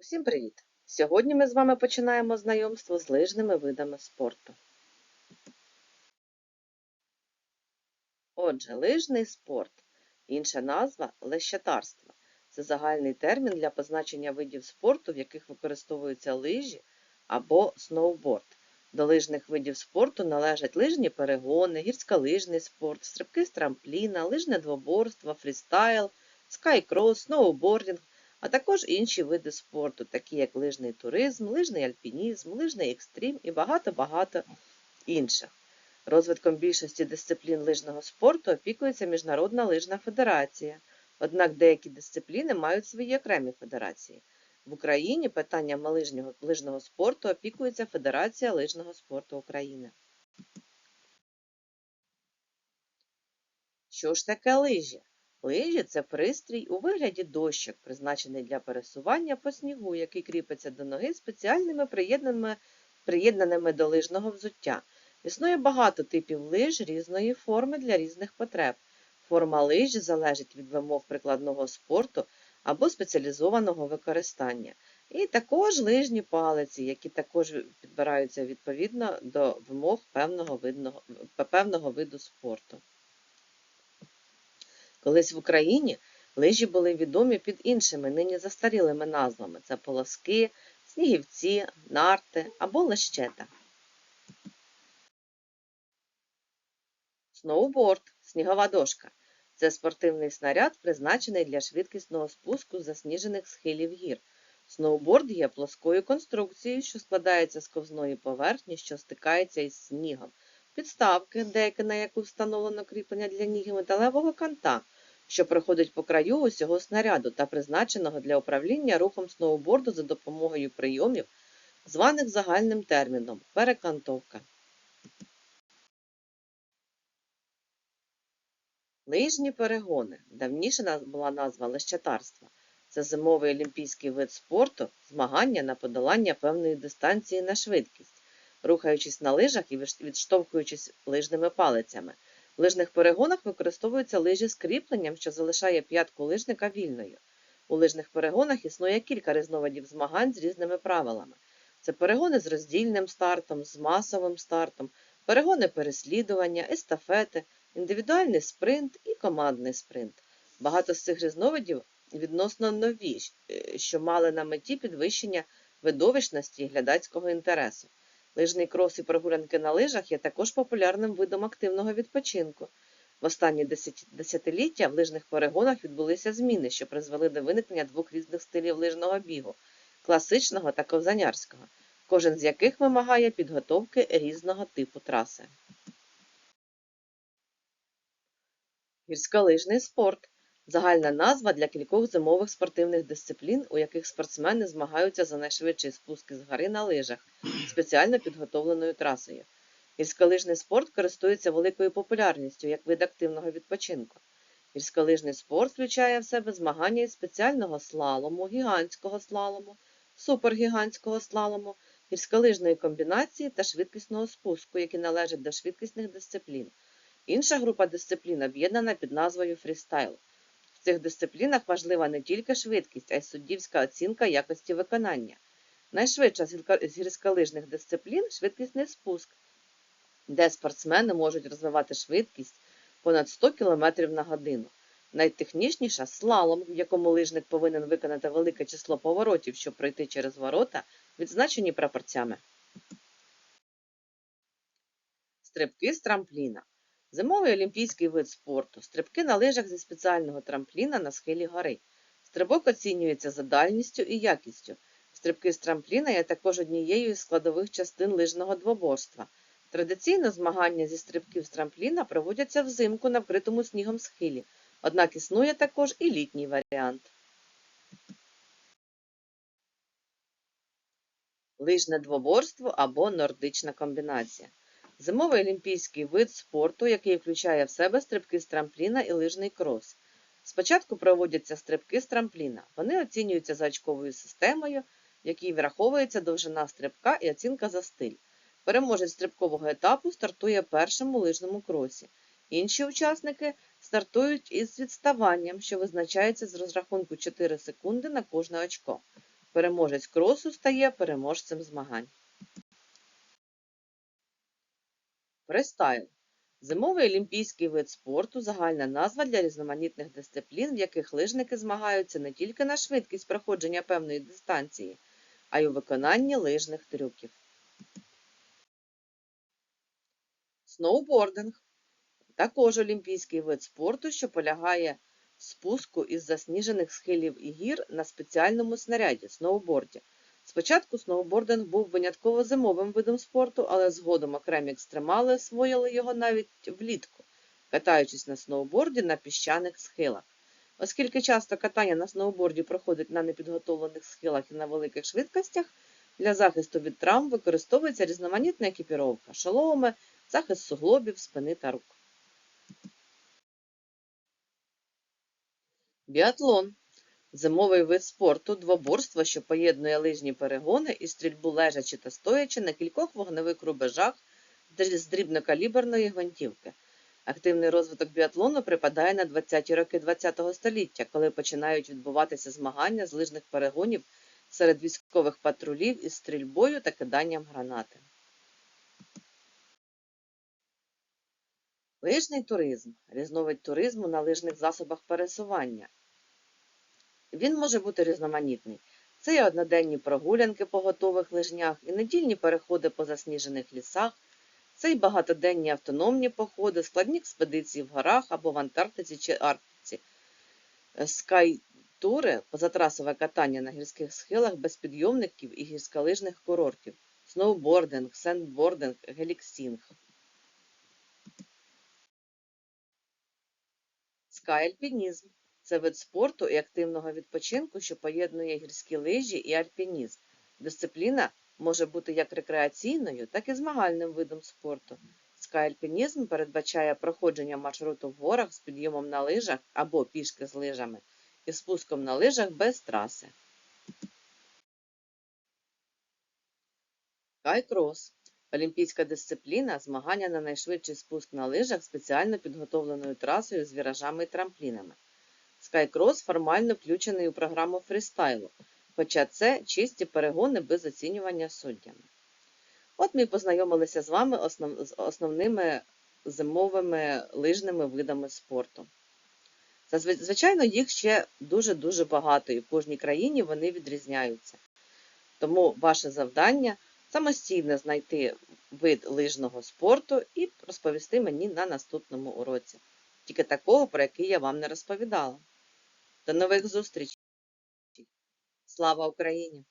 Усім привіт! Сьогодні ми з вами починаємо знайомство з лижними видами спорту. Отже, лижний спорт, інша назва лещатарство. Це загальний термін для позначення видів спорту, в яких використовуються лижі або сноуборд. До лижних видів спорту належать лижні перегони, гірськолижний спорт, стрибки з трампліна, лижне двоборство, фрістайл, скайкрос, сноубордінг, а також інші види спорту, такі як лижний туризм, лижний альпінізм, лижний екстрім і багато-багато інших. Розвитком більшості дисциплін лижного спорту опікується Міжнародна лижна федерація, однак деякі дисципліни мають свої окремі федерації. В Україні питаннями лижнього, лижного спорту опікується Федерація лижного спорту України. Що ж таке лижі? Лижі це пристрій у вигляді дощок, призначений для пересування по снігу, який кріпиться до ноги спеціальними приєднаними, приєднаними до лижного взуття. Існує багато типів лиж різної форми для різних потреб. Форма лижі залежить від вимог прикладного спорту або спеціалізованого використання. І також лижні палиці, які також підбираються відповідно до вимог певного, видного, певного виду спорту. Колись в Україні лижі були відомі під іншими нині застарілими назвами це полоски, снігівці, нарти або лещета. Сноуборд снігова дошка. Це спортивний снаряд, призначений для швидкісного спуску засніжених схилів гір. Сноуборд є плоскою конструкцією, що складається з ковзної поверхні, що стикається із снігом, підставки, деякі на яку встановлено кріплення для ніг металевого канта, що проходить по краю усього снаряду та призначеного для управління рухом сноуборду за допомогою прийомів, званих загальним терміном перекантовка. Лижні перегони. Давніше була назва лещатарства. Це зимовий олімпійський вид спорту, змагання на подолання певної дистанції на швидкість, рухаючись на лижах і відштовхуючись лижними палицями. В лижних перегонах використовуються лижі з кріпленням, що залишає п'ятку лижника вільною. У лижних перегонах існує кілька різновидів змагань з різними правилами. Це перегони з роздільним стартом, з масовим стартом, перегони переслідування, естафети, індивідуальний спринт і командний спринт. Багато з цих різновидів відносно нові, е, що мали на меті підвищення видовищності і глядацького інтересу. Лижний крос і прогулянки на лижах є також популярним видом активного відпочинку. В останні десятиліття в лижних перегонах відбулися зміни, що призвели до виникнення двох різних стилів лижного бігу класичного та ковзанярського, кожен з яких вимагає підготовки різного типу траси. Гірськолижний спорт загальна назва для кількох зимових спортивних дисциплін, у яких спортсмени змагаються за найшвидший спуск з гори на лижах, спеціально підготовленою трасою. Гірськолижний спорт користується великою популярністю як вид активного відпочинку. Гірськолижний спорт включає в себе змагання із спеціального слалому, гігантського слалому, супергігантського слалому, гірськолижної комбінації та швидкісного спуску, які належать до швидкісних дисциплін. Інша група дисциплін об'єднана під назвою фрістайл. В цих дисциплінах важлива не тільки швидкість, а й суддівська оцінка якості виконання. Найшвидша з гірськолижних дисциплін швидкісний спуск, де спортсмени можуть розвивати швидкість понад 100 км на годину. Найтехнічніша слалом, в якому лижник повинен виконати велике число поворотів, щоб пройти через ворота, відзначені прапорцями. Стрибки з трампліна. Зимовий олімпійський вид спорту. Стрибки на лижах зі спеціального трампліна на схилі гори. Стрибок оцінюється за дальністю і якістю. Стрибки з трампліна є також однією із складових частин лижного двоборства. Традиційно змагання зі стрибків з трампліна проводяться взимку на вкритому снігом схилі, однак існує також і літній варіант. Лижне двоборство або нордична комбінація. Зимовий олімпійський вид спорту, який включає в себе стрибки з трампліна і лижний крос. Спочатку проводяться стрибки з трампліна. Вони оцінюються за очковою системою, в якій враховується довжина стрибка і оцінка за стиль. Переможець стрибкового етапу стартує першим у лижному кросі. Інші учасники стартують із відставанням, що визначається з розрахунку 4 секунди на кожне очко. Переможець кросу стає переможцем змагань. Фристайл. Зимовий олімпійський вид спорту – загальна назва для різноманітних дисциплін, в яких лижники змагаються не тільки на швидкість проходження певної дистанції, а й у виконанні лижних трюків. Сноубординг також олімпійський вид спорту, що полягає в спуску із засніжених схилів і гір на спеціальному снаряді сноуборді. Спочатку сноубординг був винятково зимовим видом спорту, але згодом окремі екстремали освоїли його навіть влітку, катаючись на сноуборді на піщаних схилах. Оскільки часто катання на сноуборді проходить на непідготовлених схилах і на великих швидкостях, для захисту від травм використовується різноманітна екіпіровка, шоломи, захист суглобів, спини та рук. Біатлон зимовий вид спорту, двоборство, що поєднує лижні перегони і стрільбу лежачи та стоячи на кількох вогневих рубежах з дрібнокаліберної гвинтівки. Активний розвиток біатлону припадає на 20-ті роки ХХ століття, коли починають відбуватися змагання з лижних перегонів серед військових патрулів із стрільбою та киданням гранати. Лижний туризм різновид туризму на лижних засобах пересування. Він може бути різноманітний. Це і одноденні прогулянки по готових лижнях, і недільні переходи по засніжених лісах, це й багатоденні автономні походи, складні експедиції в горах або в Антарктиці чи Арктиці, скайтури, позатрасове катання на гірських схилах без підйомників і гірськолижних курортів, сноубординг, сендбординг, геліксінг. Скай-альпінізм це вид спорту і активного відпочинку, що поєднує гірські лижі і альпінізм. Дисципліна може бути як рекреаційною, так і змагальним видом спорту. Скай-альпінізм передбачає проходження маршруту в горах з підйомом на лижах або пішки з лижами і спуском на лижах без траси. Скай-крос олімпійська дисципліна змагання на найшвидший спуск на лижах спеціально підготовленою трасою з віражами і трамплінами. Скайкрос формально включений у програму фрістайлу, хоча це чисті перегони без оцінювання суддями. От ми познайомилися з вами основ... з основними зимовими лижними видами спорту. Звичайно, їх ще дуже-дуже багато, і в кожній країні вони відрізняються. Тому ваше завдання самостійно знайти вид лижного спорту і розповісти мені на наступному уроці. Тільки такого, про який я вам не розповідала. До нових зустрічей! Слава Україні!